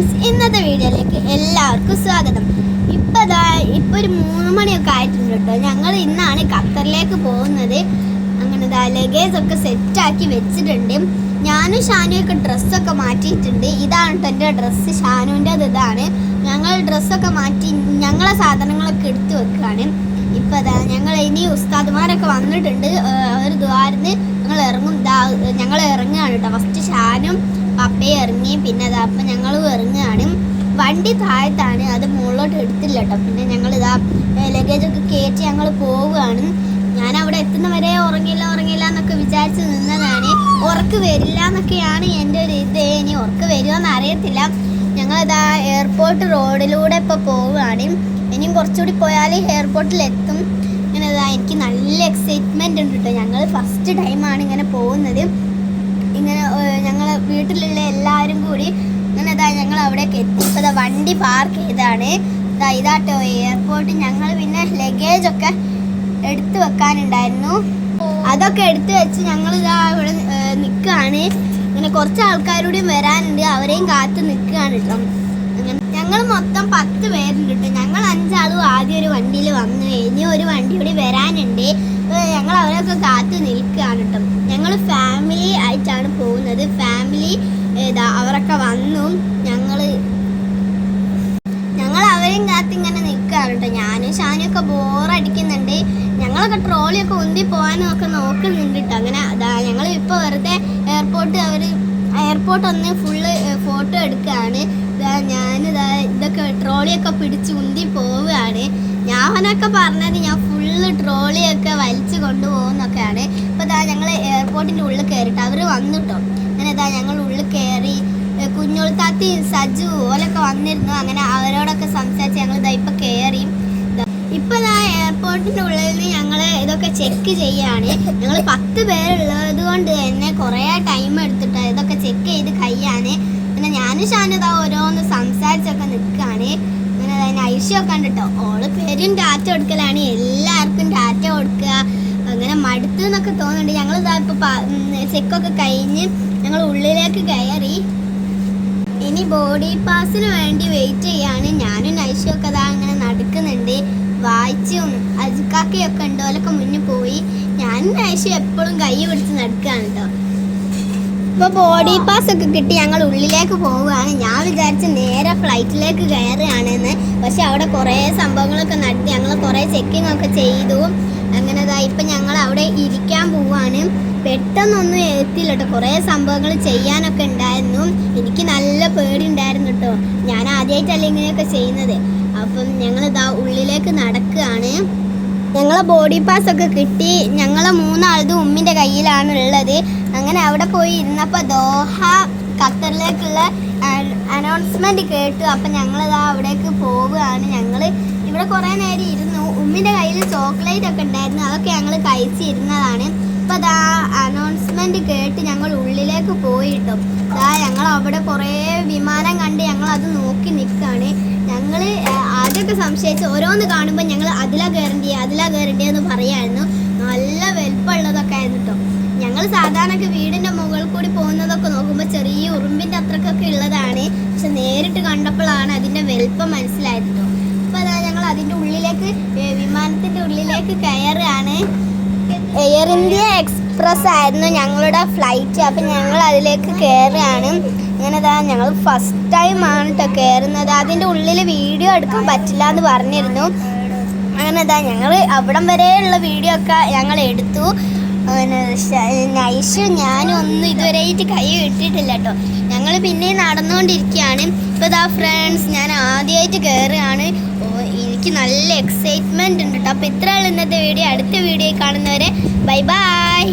Friends ഇന്നത്തെ വീഡിയോയിലേക്ക് എല്ലാവർക്കും സ്വാഗതം. ഇപ്പം ദാ ഇപ്പൊ ഒരു മൂന്ന് മണിയൊക്കെ ആയിട്ടുണ്ട് കേട്ടോ. ഞങ്ങൾ ഇന്നാണ് ഖത്തറിലേക്ക് പോകുന്നത്. അങ്ങനെ ദാ ലഗേജ് ഒക്കെ സെറ്റാക്കി വെച്ചിട്ടുണ്ട്. ഞാനും ഷാനുവൊക്കെ ഡ്രസ്സൊക്കെ മാറ്റിയിട്ടുണ്ട്. ഇതാണ് കേട്ടോ എന്റെ ഡ്രസ്സ് ഷാനുവിന്റെ ഇതാണ്. ഞങ്ങൾ ഡ്രസ്സൊക്കെ മാറ്റി ഞങ്ങളെ സാധനങ്ങളൊക്കെ എടുത്തു വെക്കുകയാണ്. ഇപ്പം ദാ ഞങ്ങൾ ഇനി ഉസ്താദ്മാരൊക്കെ വന്നിട്ടുണ്ട്. അവർ ദ്വാരന്ന് ഞങ്ങൾ ഇറങ്ങും. ഞങ്ങൾ ഇറങ്ങുകയാണ് കേട്ടോ ഫസ്റ്റ് ഷാനും പപ്പയും ഇറങ്ങി. പിന്നെ അതാ അപ്പം ഞങ്ങൾ ഇറങ്ങുകയാണ് വണ്ടി താഴത്താണ്. അത് മുകളിലോട്ട് എടുത്തില്ല കേട്ടോ. പിന്നെ ഞങ്ങൾ ഇതാ ലഗേജൊക്കെ കയറ്റി ഞങ്ങൾ പോവുകയാണ്. ഞാൻ അവിടെ എത്തുന്ന വരെ ഉറങ്ങില്ല ഉറങ്ങില്ല എന്നൊക്കെ വിചാരിച്ച് നിന്നതാണ്. ഉറക്ക് വരില്ല എന്നൊക്കെയാണ് എന്റെ ഒരു ഇത്. ഇനി ഉറക്ക് വരുമോയെന്ന് അറിയത്തില്ല ഞങ്ങളിതാ എയർപോർട്ട് റോഡിലൂടെ ഇപ്പോൾ പോവുകയാണ്. ഇനിയും കുറച്ചുകൂടി പോയാൽ എയർപോർട്ടിൽ എത്തും. ഇങ്ങനെ ഇതാ എനിക്ക് നല്ല എക്സൈറ്റ്മെന്റ് ഉണ്ട് കേട്ടോ. ഞങ്ങൾ ഫസ്റ്റ് ടൈമാണ് ഇങ്ങനെ പോകുന്നത്. ഇങ്ങനെ വീട്ടിലുള്ള എല്ലാവരും കൂടി ഇങ്ങനെ ഇതാ ഞങ്ങൾ അവിടേക്ക് എത്തി. ഇപ്പോൾ ഇതാ വണ്ടി പാർക്ക് ചെയ്താണ് ഇതാ ഇതാട്ടോ എയർപോർട്ട് ഞങ്ങൾ പിന്നെ ലഗേജ് ഒക്കെ എടുത്തു വെക്കാനുണ്ടായിരുന്നു. അതൊക്കെ എടുത്തു വെച്ച് ഞങ്ങൾ ഇതാ ഇവിടെ നിൽക്കുകയാണ് ഇങ്ങനെ കുറച്ച് ആൾക്കാരോടും വരാനുണ്ട്. അവരെയും കാത്ത് നിൽക്കുകയാണ് കേട്ടോ അങ്ങനെ ഞങ്ങൾ മൊത്തം പത്ത് പേരുണ്ട് കേട്ടോ ഞങ്ങൾ അഞ്ചാളും ആദ്യം ഒരു വണ്ടിയിൽ വന്നു. ഇനി ഒരു വണ്ടി കൂടി വരാനുണ്ട്. ഞങ്ങൾ അവരൊക്കെ കാത്ത് നിൽക്കുകയാണ് കേട്ടോ ഞങ്ങൾ ഫാമിലി ആയിട്ടാണ് പോകുന്നത് ഫാമിലി ഏതാ അവരൊക്കെ വന്നു ഞങ്ങൾ ഞങ്ങൾ അവരെയും കാത്ത് ഇങ്ങനെ നിൽക്കുകയാണ് കേട്ടോ ഞാനും ഷാനും ഒക്കെ ബോറടിക്കുന്നുണ്ട് ഞങ്ങളൊക്കെ ട്രോളിയൊക്കെ ഉന്തി പോകാനും ഒക്കെ നോക്കുന്നുണ്ട് കേട്ടോ അങ്ങനെ അതാ ഞങ്ങൾ ഇപ്പോൾ വെറുതെ എയർപോർട്ട് അവർ എയർപോർട്ട് ഒന്ന് ഫുള്ള് ഫോട്ടോ എടുക്കുകയാണ്. ഞാനിതാ ഇതൊക്കെ ട്രോളിയൊക്കെ പിടിച്ച് ഉന്തി പോവുകയാണ്. ഞാനൊക്കെ പറഞ്ഞത് ഞാൻ ഫുള്ള് ട്രോളിയൊക്കെ വലിച്ചു കൊണ്ടുപോകുന്നൊക്കെയാണ്. ഇപ്പോൾ ഇതാ ഞങ്ങൾ എയർപോർട്ടിന്റെ ഉള്ളിൽ കയറിയിട്ട് അവർ വന്നിട്ടോ. അങ്ങനെ ഇതാ ഞങ്ങൾ ഉള്ളിൽ കയറി കുഞ്ഞുൾത്താത്തി സജു ഓലൊക്കെ വന്നിരുന്നു. അങ്ങനെ അവരോടൊക്കെ സംസാരിച്ച് ഞങ്ങൾ ഇതാ ഇപ്പം കയറി ഇപ്പം ഇതാ എയർപോർട്ടിന്റെ ഉള്ളിൽ നിന്ന് ഞങ്ങൾ ഇതൊക്കെ ചെക്ക് ചെയ്യാണ്. ഞങ്ങൾ പത്ത് പേരുള്ളത് കൊണ്ട് തന്നെ കുറേ ടൈം എടുത്തിട്ട് ഇതൊക്കെ ചെക്ക് ചെയ്ത് കഴിയാന് ഷാനിതാ ഓരോന്ന് സംസാരിച്ചൊക്കെ നിൽക്കുകയാണ് അങ്ങനെ അതിന് ഐശ്യൊക്കെ ഉണ്ട് കേട്ടോ ഓൾ പേരും ടാറ്റ കൊടുക്കലാണ്. എല്ലാവർക്കും ടാറ്റ കൊടുക്കുക. അങ്ങനെ മടുത്തു എന്നൊക്കെ തോന്നുന്നുണ്ട്. ഞങ്ങൾ ഇതാ ഇപ്പൊ ചെക്കൊക്കെ കഴിഞ്ഞ് ഞങ്ങൾ ഉള്ളിലേക്ക് കയറി. ഇനി ബോഡി പാസിന് വേണ്ടി വെയിറ്റ് ചെയ്യാണ്. ഞാനും നൈഷൊക്കെ അതാ അങ്ങനെ നടക്കുന്നുണ്ട്. വായിച്ചും അജുക്കാക്കയൊക്കെ ഉണ്ടോലൊക്കെ മുന്നിൽ പോയി. ഞാനും നൈഷും എപ്പോഴും കൈ പിടിച്ച് നടക്കുകയാണ് കേട്ടോ ഇപ്പൊ ബോഡി പാസ് ഒക്കെ കിട്ടി ഞങ്ങൾ ഉള്ളിലേക്ക് പോവുകയാണ്. ഞാൻ വിചാരിച്ച നേരെ ഫ്ലൈറ്റിലേക്ക് കയറുകയാണെന്ന്. പക്ഷെ അവിടെ കുറേ സംഭവങ്ങളൊക്കെ നടത്തി ഞങ്ങൾ കുറേ ചെക്കിംഗ് ഒക്കെ ചെയ്തു. അങ്ങനെ ഇപ്പൊ ഞങ്ങൾ അവിടെ ഇരിക്കാൻ പോവാണ് പെട്ടെന്നൊന്നും എത്തില്ല കേട്ടോ കുറേ സംഭവങ്ങൾ ചെയ്യാനൊക്കെ ഉണ്ടായിരുന്നു. എനിക്ക് നല്ല പേടി ഉണ്ടായിരുന്നു കേട്ടോ ഞാൻ ആദ്യമായിട്ടല്ല ഇങ്ങനെയൊക്കെ ചെയ്യുന്നത്. അപ്പം ഞങ്ങൾ ഇതാ ഉള്ളിലേക്ക് നടക്കുകയാണ്. ഞങ്ങളെ ബോഡി പാസ് ഒക്കെ കിട്ടി. ഞങ്ങളെ മൂന്നാളത് ഉമ്മിന്റെ കയ്യിലാണ് ഉള്ളത് അങ്ങനെ അവിടെ പോയി ഇരുന്നപ്പോൾ ദോഹ ഖത്തറിലേക്കുള്ള അനൗൺസ്മെന്റ് കേട്ടു. അപ്പം ഞങ്ങളിതാ അവിടേക്ക് പോവുകയാണ്. ഞങ്ങൾ ഇവിടെ കുറേ നേരം ഇരുന്നു. ഉമ്മിന്റെ കയ്യിൽ ചോക്ലേറ്റ് ഒക്കെ ഉണ്ടായിരുന്നു. അതൊക്കെ ഞങ്ങൾ കഴിച്ചിരുന്നതാണ്. അപ്പോൾ അതാ അനൗൺസ്മെന്റ് കേട്ട് ഞങ്ങൾ ഉള്ളിലേക്ക് പോയിട്ടു. അതാ ഞങ്ങൾ അവിടെ കുറേ വിമാനം കണ്ട് ഞങ്ങൾ അത് നോക്കി നിൽക്കുകയാണ് ഞങ്ങൾ ആദ്യമൊക്കെ സംശയിച്ച് ഓരോന്ന് കാണുമ്പോൾ ഞങ്ങൾ അതിലാ കയറേണ്ടി എന്ന് പറയായിരുന്നു. നല്ല വലുപ്പമുള്ളതൊക്കെ ആയിരുന്നു കേട്ടോ ഞങ്ങൾ സാധാരണ വീടിന്റെ മുകളിൽ കൂടി പോകുന്നതൊക്കെ നോക്കുമ്പോൾ ചെറിയ ഉറുമ്പിന്റെ അത്രക്കൊക്കെ ഉള്ളതാണ്. പക്ഷെ നേരിട്ട് കണ്ടപ്പോഴാണ് അതിന്റെ വലുപ്പം മനസ്സിലായത് കേട്ടോ അപ്പോൾ അതാ ഞങ്ങൾ അതിന്റെ ഉള്ളിലേക്ക് വിമാനത്തിന്റെ ഉള്ളിലേക്ക് കയറുകയാണ്. എയർ ഇന്ത്യ എക്സ്പ്രസ് ആയിരുന്നു ഞങ്ങളുടെ ഫ്ലൈറ്റ്. അപ്പം ഞങ്ങൾ അതിലേക്ക് കയറുകയാണ്. അങ്ങനെ ഇതാ ഞങ്ങൾ ഫസ്റ്റ് ടൈം ആണ് കേട്ടോ കയറുന്നത്. അതിന്റെ ഉള്ളിൽ വീഡിയോ എടുക്കാൻ പറ്റില്ല എന്ന് പറഞ്ഞിരുന്നു. അങ്ങനെ ഇതാ ഞങ്ങൾ അവിടം വരെയുള്ള വീഡിയോ ഒക്കെ ഞങ്ങൾ എടുത്തു. നൈഷ് ഞാനും ഒന്നും ഇതുവരെയായിട്ട് കൈ ഇട്ടിട്ടില്ല കേട്ടോ. ഞങ്ങൾ പിന്നെ നടന്നുകൊണ്ടിരിക്കുകയാണ്. ഇപ്പോൾ ഇതാ ഫ്രണ്ട്സ് ഞാൻ ആദ്യമായിട്ട് കയറുകയാണ് എനിക്ക് നല്ല എക്സൈറ്റ്മെന്റ് ഉണ്ട് കേട്ടോ. അപ്പോൾ ഇത്രയുള്ള ഇന്നത്തെ വീഡിയോ അടുത്ത വീഡിയോ കാണുന്നവരെ ബൈ ബൈ